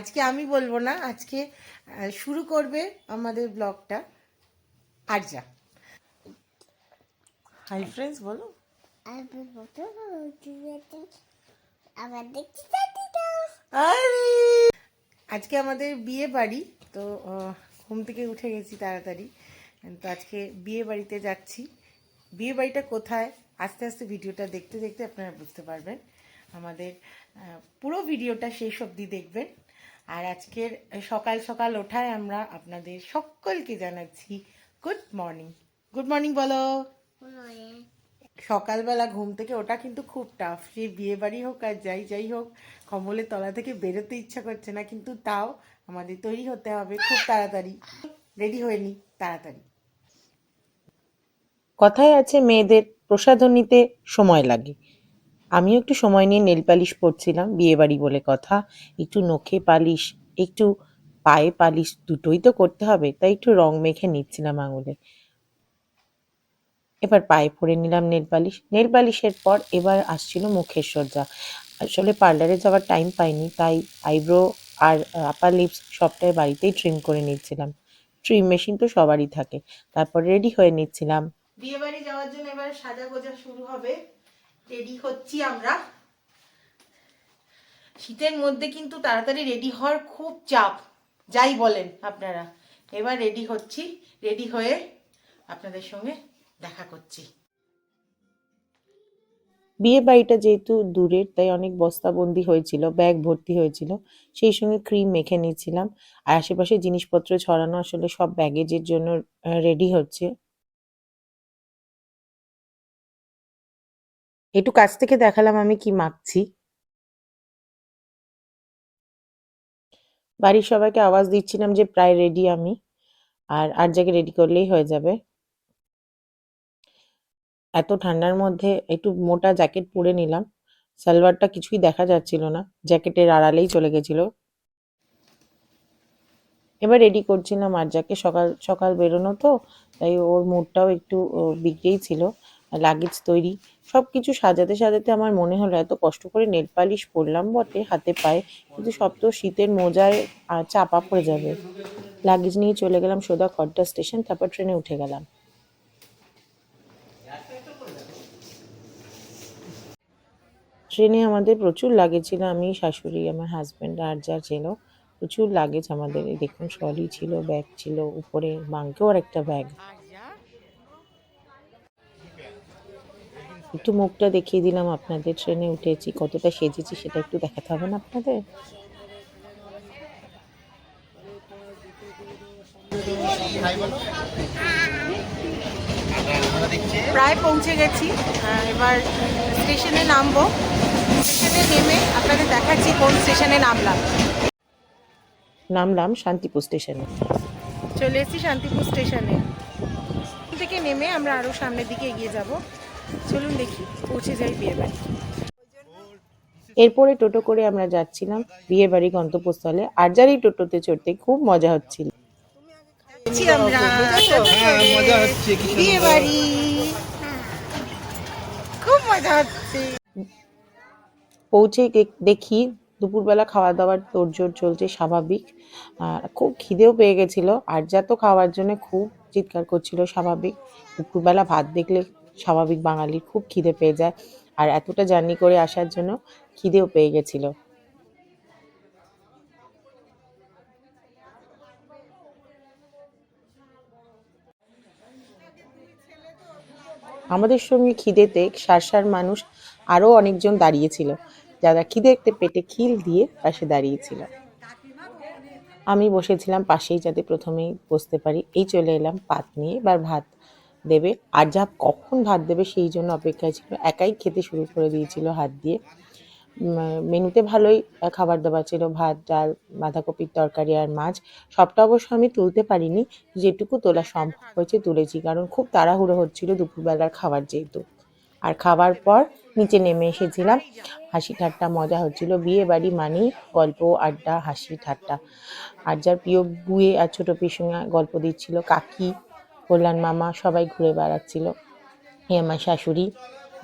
আজকে আমি বলব না, আজকে শুরু করবে আমাদের ব্লগটা আরজা। হাই ফ্রেন্ডস বলো। আরে! আজকে আমাদের বিয়ে বাড়ি, তো ঘুম থেকে উঠে গেছি তাড়াতাড়ি। তো আজকে বিয়ে বাড়িতে যাচ্ছি। বিয়ে বাড়িটা কোথায়? আস্তে আস্তে ভিডিওটা দেখতে দেখতে আপনারা বুঝতে পারবেন। আমাদের পুরো ভিডিওটা শেষ অবধি দেখবেন। আর আজকের সকাল সকাল ওঠায় আমরা আপনাদের সকলকে জানাচ্ছি গুড মর্নিং গুড মর্নিং বলো। সকালবেলা ঘুম থেকে ওটা কিন্তু খুব টাফ সে বিয়ে বাড়ি হোক আর যাই যাই হোক কমলের তলা থেকে বেরোতে ইচ্ছা করছে না কিন্তু তাও আমাদের তৈরি হতে হবে খুব তাড়াতাড়ি। রেডি হয়ে নি তাড়াতাড়ি। কথায় আছে মেয়েদের প্রসাধন নিতে সময় লাগে। আমিও একটু সময় নিয়ে নেল পালিশ পরছিলাম, বিয়েবাড়ি বলে কথা। একটু নখে পালিশ, একটু পায়ে পালিশ দুটোই তো করতে হবে, তাই একটু রং মেখে নিচ্ছিলাম আঙুলে। এবার পায়ে পরে নিলাম নেল পালিশ। নেল পালিশের পর এবার আসছিল মুখের সজ্জা আসলে পার্লারে যাওয়ার টাইম পাইনি, তাই আইব্রো আর আপার লিপস সবটাই বাড়িতেই ট্রিম করে নিচ্ছিলাম। ট্রিম মেশিন তো সবারই থাকে। তারপর রেডি হয়ে নিচ্ছিলাম। বিয়ে বাড়ি যাওয়ার জন্য এবার সাজা গোজা শুরু হবে। রেডি হচ্ছি আমরা। শীতের মধ্যে কিন্তু তাড়াতাড়ি রেডি হওয়ার খুব চাপ, যাই বলেন আপনারা। এবার রেডি হচ্ছি রেডি হয়ে আপনাদের সঙ্গে দেখা করছি। বিয়ে বাড়িটা যেহেতু দূরের, তাই অনেক বস্তাবন্দি হয়েছিল, ব্যাগ ভর্তি হয়েছিল, সেই সঙ্গে ক্রিম মেখে নিচ্ছিলাম আর আশেপাশে জিনিসপত্র ছড়ানো আসলে সব ব্যাগেজের জন্য রেডি হচ্ছে। একটু কাছ থেকে দেখালাম আমি কি মাখছি। বাড়ির সবাইকে আওয়াজ দিচ্ছিলাম যে প্রায় রেডি আমি। আর আর জায়গায় রেডি করলেই হয়ে যাবে। এত ঠান্ডার মধ্যে একটু মোটা জ্যাকেট পরে নিলাম। সালোয়ারটা কিছুই দেখা যাচ্ছিল না। জ্যাকেটের আড়ালেই চলে গেছিল। এবার রেডি করছিলাম আর যাকে সকাল সকাল বেরোনো তো, তাই ওর মুডটাও একটু বিগড়েই ছিল। লাগেজ তৈরি সব কিছু সাজাতে সাজাতে আমার মনে হলো এত কষ্ট করে নেল পালিশ পরলাম বটে হাতে পায়ে, কিন্তু সব তো শীতের মোজায় চাপা পড়ে যাবে। লাগেজ নিয়ে চলে গেলাম সোজা খড়দা স্টেশন তারপর ট্রেনে উঠে গেলাম। ট্রেনে আমাদের প্রচুর লাগেজ ছিল, আমি, শাশুড়ি, আমার হাজব্যান্ড আর যা ছিল, প্রচুর লাগেজ আমাদের দেখুন ট্রলি ছিল ব্যাগ ছিল, উপরে বাঙ্কেও আর একটা ব্যাগ একটু মুখটা দেখিয়ে দিলাম আপনাদের ট্রেনে উঠেছি কতটা সেজেছি সেটা একটু দেখাতে হবে না আপনাদের? প্রায় পৌঁছে গেছি এবার স্টেশনে নামবো। স্টেশনে নেমে আপনাদের দেখাচ্ছি কোন স্টেশনে নামলাম। নামলাম শান্তিপুর স্টেশনে। চলে এসেছি শান্তিপুর স্টেশনে। থেকে নেমে আমরা আরও সামনের দিকে এগিয়ে যাব। চলুন দেখি পৌঁছে যাই বিয়ে বাড়ি। এরপরে টোটো করে আমরা যাচ্ছিলাম বিয়ে বাড়ি গন্তব্যস্থলে। আর যার এই টোটোতে চড়তে খুব মজা হচ্ছিল। আমরা। মজা হচ্ছে কি বিয়ে বাড়ি। খুব মজা হচ্ছে। পৌঁছে দেখি দুপুরবেলা খাওয়া দাওয়ার তোড়জোড় চলছে স্বাভাবিক। আর খুব খিদেও পেয়ে গেছিল। আর যা তো খাওয়ার জন্য খুব চিৎকার করছিল স্বাভাবিক। দুপুরবেলা ভাত দেখলে স্বাভাবিক বাঙালির খুব খিদে পেয়ে যায়। আর এতটা জার্নি করে আসার জন্য খিদেও পেয়ে গেছিল। আমাদের সঙ্গে খিদেতে সারসার মানুষ আরও অনেকজন দাঁড়িয়েছিল। যারা খিদেতে পেটে খিল দিয়ে পাশে দাঁড়িয়েছিল। আমি বসেছিলাম পাশেই যাতে প্রথমেই বসতে পারি। এই চলে এলাম পাত নিয়ে এবার ভাত। দেবে। আর যা কখন ভাত দেবে সেই জন্য অপেক্ষায় ছিল, একাই খেতে শুরু করে দিয়েছিল হাত দিয়ে। মেনুতে ভালোই খাবার দাবার ছিল, ভাত, ডাল, বাঁধাকপির তরকারি আর মাছ। সবটা অবশ্য আমি তুলতে পারিনি, যেটুকু তোলা সম্ভব হয়েছে তুলেছি, কারণ খুব তাড়াহুড়ো হচ্ছিল দুপুরবেলার খাবার যেহেতু। আর খাবার পর নিচে নেমে এসেছিলাম, হাসি ঠাট্টা মজা হচ্ছিল বিয়ে বাড়ি মানেই গল্প আড্ডা, হাসি ঠাট্টা। আর যার প্রিয় বুয়ে আর ছোট পির সঙ্গে গল্প দিচ্ছিল, কাকি কল্যাণ মামা সবাই ঘুরে বেড়াচ্ছিল। এ আমার শাশুড়ি।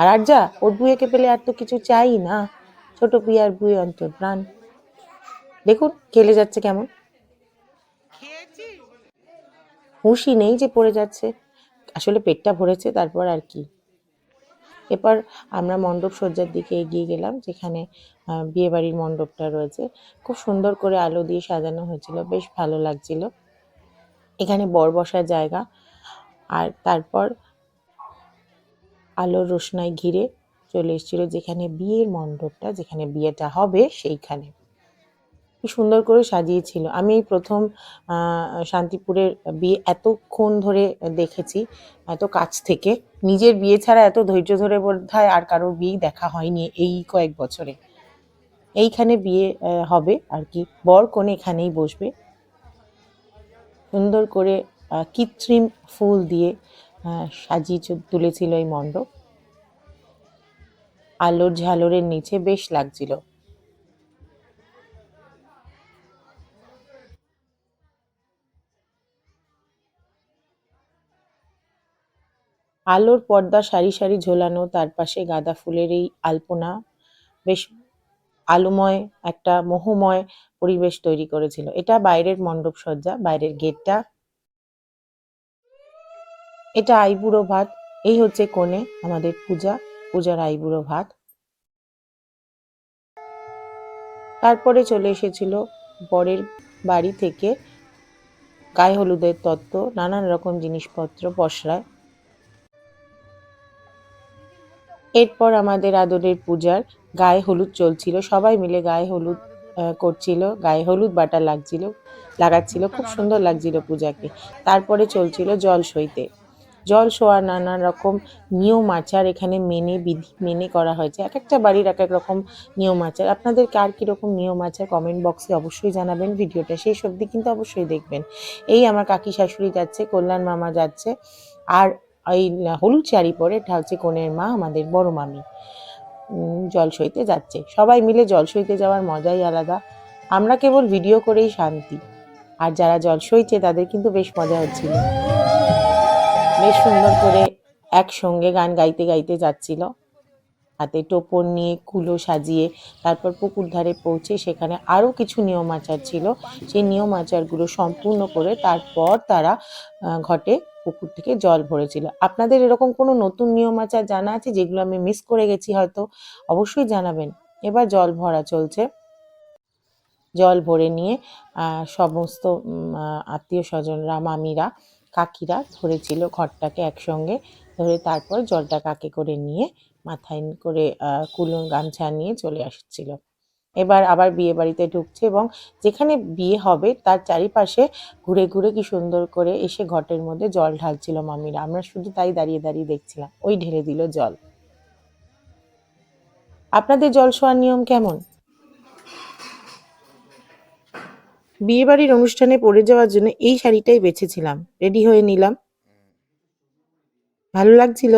আর আর যা ওর বুয়েকে পেলে আর তো কিছু চাই না। ছোট পিয়ার বুয়ে অন্তর প্রাণ দেখুন, খেলে যাচ্ছে কেমন। হুঁশই নেই যে পড়ে যাচ্ছে। আসলে পেটটা ভরেছে, তারপর আর কি। এরপর আমরা মণ্ডপ সজ্জার দিকে এগিয়ে গেলাম, যেখানে বিয়েবাড়ির মণ্ডপটা রয়েছে। খুব সুন্দর করে আলো দিয়ে সাজানো হয়েছিল, বেশ ভালো লাগছিল। এখানে বর বসার জায়গা আর তারপর আলোর রোশনাই ঘিরে চলে এসেছিল যেখানে বিয়ের মণ্ডপটা, যেখানে বিয়েটা হবে সেইখানে। কি সুন্দর করে সাজিয়েছিল। আমি এই প্রথম শান্তিপুরের বিয়ে এতক্ষণ ধরে দেখেছি, এত কাছ থেকে। নিজের বিয়ে ছাড়া এত ধৈর্য ধরে বোধ হয় আর কারোর বিয়েই দেখা হয়নি এই কয়েক বছরে। এইখানে বিয়ে হবে আর কি। বর কোণে এখানেই বসবে। সুন্দর করে কৃত্রিম ফুল দিয়ে সাজিয়ে তুলেছিল এই মণ্ডপ। আলোর ঝালরের নিচে বেশ লাগছিল। আলোর পর্দা সারি সারি ঝোলানো, তার পাশে গাঁদা ফুলের এই আলপনা বেশ আলোময়, একটা মোহময় পরিবেশ তৈরি করেছিল। এটা বাইরের মণ্ডপ সজ্জা বাইরের গেটটা এটা আইবুড়ো ভাত। এই হচ্ছে কোণে আমাদের পূজা, পূজার আইবুড়ো ভাত। তারপরে চলে এসেছিল বরের বাড়ি থেকে গায়ে হলুদের তত্ত্ব, নানান রকম জিনিসপত্র পসরায়। এরপর আমাদের আদরের পূজার গায়ে হলুদ চলছিল। সবাই মিলে গায়ে হলুদ করছিল, গায়ে হলুদ বাটা লাগছিল, লাগাচ্ছিল। খুব সুন্দর লাগছিল পূজাকে। তারপরে চলছিল জল সইতে। জল শোয়ার নানা রকম নিয়ম আচার এখানে মেনে বিধি, মেনে করা হয়েছে। এক একটা বাড়ির এক এক রকম নিয়ম আচার। আপনাদের কার কীরকম নিয়ম আচার কমেন্ট বক্সে অবশ্যই জানাবেন। ভিডিওটা শেষ অবধি কিন্তু অবশ্যই দেখবেন। এই আমার কাকি শাশুড়ি যাচ্ছে, কল্যাণ মামা যাচ্ছে, আর এই হলুদ শাড়ি পরে এটা হচ্ছে কনের মা, আমাদের বড় মামি। জল সইতে যাচ্ছে। সবাই মিলে জল সইতে যাওয়ার মজাই আলাদা। আমরা কেবল ভিডিও করেই শান্তি। আর যারা জল সইছে তাদের কিন্তু বেশ মজা হচ্ছিল। বেশ সুন্দর করে একসঙ্গে গান গাইতে গাইতে যাচ্ছিল। হাতে টোপর নিয়ে কুলো সাজিয়ে তারপর পুকুর ধারে পৌঁছে সেখানে আরও কিছু নিয়ম আচার ছিল। সেই নিয়ম আচারগুলো সম্পূর্ণ করে তারপর তারা ঘটে পুকুর থেকে জল ভরেছিল। আপনাদের এরকম কোনো নতুন নিয়ম আচার জানা আছে যেগুলো আমি মিস করে গেছি হয়তো? অবশ্যই জানাবেন। এবার জল ভরা চলছে। জল ভরে নিয়ে সমস্ত আত্মীয় স্বজনরা, মামিরা কাকিরা ধরেছিল ঘরটাকে একসঙ্গে ধরে তারপর জলটা কাকে করে নিয়ে মাথায় করে কুলো গামছা নিয়ে চলে আসছিল। এবার আবার বিয়ে বাড়িতে ঢুকছে এবং যেখানে বিয়ে হবে তার চারিপাশে ঘুরে ঘুরে কি সুন্দর করে এসে ঘটের মধ্যে জল ঢালছিল মামিরা। আমরা শুধু তাই দাঁড়িয়ে দাঁড়িয়ে দেখছিলাম। ওই ঢেলে দিল জল। আপনাদের জল শোয়ার নিয়ম কেমন? বিয়ে বাড়ির অনুষ্ঠানে পরে যাওয়ার জন্য এই শাড়িটাই বেছেছিলাম। রেডি হয়ে নিলাম। ভালো লাগছিল।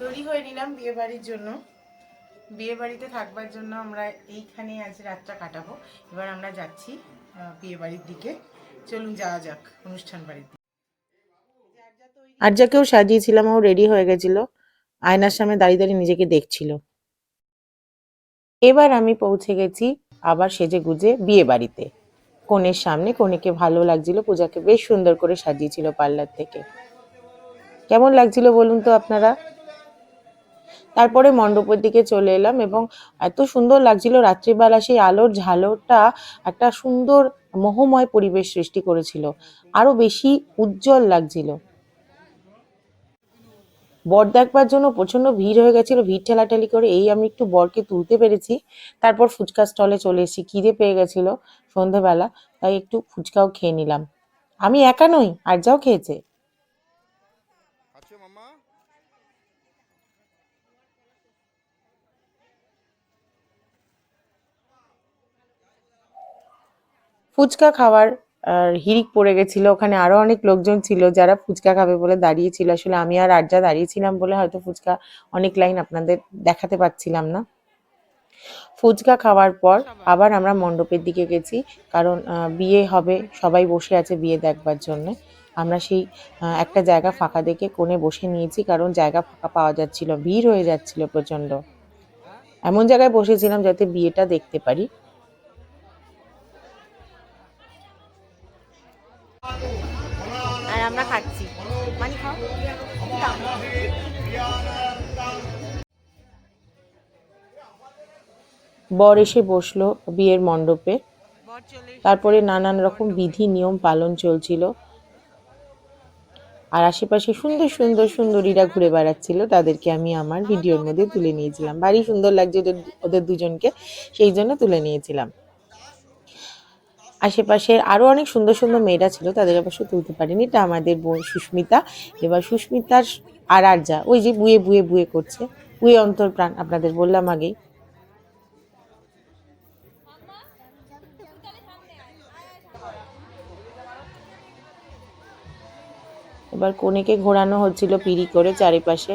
তৈরি হয়ে নিলাম বিয়ে বাড়ির জন্য। বিয়ে বাড়িতে থাকবার জন্য আমরা এইখানেই আজ রাতটা কাটাবো। এবার আমরা যাচ্ছি বিয়ে বাড়ির দিকে। চলুন যাওয়া যাক অনুষ্ঠান বাড়ির দিকে আর যাকেও সাজিয়েছিলাম ও রেডি হয়ে গেছিল। আয়নার সামনে দাঁড়িয়ে দাঁড়িয়ে নিজেকে দেখছিল। এবার আমি পৌঁছে গেছি আবার সেজে গুজে বিয়ে বাড়িতে। কনের সামনে কনেকে ভালো লাগছিল, পূজাকে বেশ সুন্দর করে সাজিয়েছিল পার্লার থেকে। কেমন লাগছিল বলুন তো আপনারা? তারপরে মণ্ডপের দিকে চলে এলাম এবং এত সুন্দর লাগছিল রাত্রিবেলা সেই আলোর ঝালরটা একটা সুন্দর মোহময় পরিবেশ সৃষ্টি করেছিল। আরও বেশি উজ্জ্বল লাগছিল। বর দেখবার জন্য প্রচণ্ড ভিড় হয়ে গেছিল ভিড় ঠেলাঠেলি করে এই আমি একটু বরকে তুলতে পেরেছি। তারপর ফুচকা স্টলে চলে এসেছি খিদে পেয়ে গেছিল সন্ধেবেলা তাই একটু ফুচকাও খেয়ে নিলাম। আমি একা নই আর যাও খেয়েছে। আচ্ছা ফুচকা খাওয়ার আর হিরিক পড়ে গেছিল, ওখানে আরও অনেক লোকজন ছিল যারা ফুচকা খাবে বলে দাঁড়িয়েছিল। আসলে আমি আর আর্যা দাঁড়িয়েছিলাম বলে হয়তো ফুচকা অনেক লাইন আপনাদের দেখাতে পাচ্ছিলাম না। ফুচকা খাওয়ার পর আবার আমরা মণ্ডপের দিকে গেছি, কারণ বিয়ে হবে, সবাই বসে আছে বিয়ে দেখবার জন্য। আমরা সেই একটা জায়গা ফাঁকা দেখে কোণে বসে নিয়েছি, কারণ জায়গা ফাঁকা পাওয়া যাচ্ছিল, ভিড় হয়ে যাচ্ছিল প্রচণ্ড। এমন জায়গায় বসেছিলাম যাতে বিয়েটা দেখতে পারি। বর এসে বসল বিয়ের মণ্ডপে। তারপরে নানান রকম বিধি, নিয়ম পালন চলছিল। আর আশেপাশে সুন্দর সুন্দর সুন্দরীরা ঘুরে বেড়াচ্ছিল। তাদেরকে আমি আমার ভিডিওর মধ্যে তুলে নিয়েছিলাম। ভারী সুন্দর লাগছে ওদের ওদের দুজনকে, সেই জন্য তুলে নিয়েছিলাম। আশেপাশের আরও অনেক সুন্দর সুন্দর মেয়েরা ছিল, তাদের অবশ্য তুলতে পারিনি। এটা আমাদের বোন সুস্মিতা। এবার সুস্মিতার আর আর যা ওই যে বুয়ে বুয়ে বুয়ে করছে। বুয়ে অন্তর প্রাণ, আপনাদের বললাম আগেই। এবার কনেকে ঘোরানো হচ্ছিল পিড়ি করে চারিপাশে।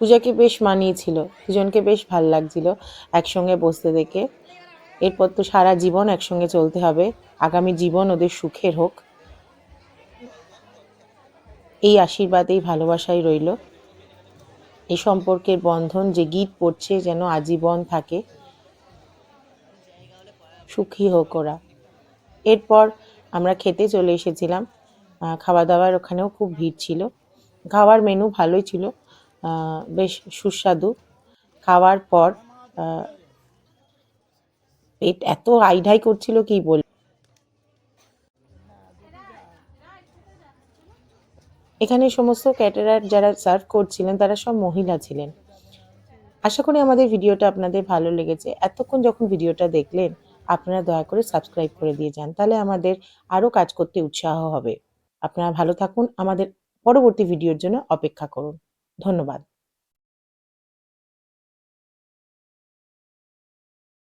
পূজাকে বেশ মানিয়েছিল, দুজনকে বেশ ভালো লাগছিল একসঙ্গে বসতে দেখে। এরপর তো সারা জীবন একসঙ্গে চলতে হবে, আগামী জীবন ওদের সুখের হোক। এই আশীর্বাদ এই ভালোবাসাই রইল। এই সম্পর্কের বন্ধন যে গীত পড়ছে যেন আজীবন থাকে। সুখী হোক ওরা। এরপর আমরা খেতে চলে এসেছিলাম। খাওয়া দাওয়ার ওখানেও খুব ভিড় ছিল। খাওয়ার মেনু ভালোই ছিল। বেশ সুস্বাদু। খাওয়ার পর পেট এত আইঢাই করছিল কি বল এখানে সমস্ত ক্যাটারার যারা সার্ভ করছিলেন, তারা সব মহিলা ছিলেন। আশা করি আমাদের ভিডিওটা আপনাদের ভালো লেগেছে। এতক্ষণ যখন ভিডিওটা দেখলেন, আপনারা দয়া করে সাবস্ক্রাইব করে দিয়ে যান, তাহলে আমাদের আরও কাজ করতে উৎসাহ হবে। আপনারা ভালো থাকুন, আমাদের পরবর্তী ভিডিওর জন্য অপেক্ষা করুন। ধন্যবাদ।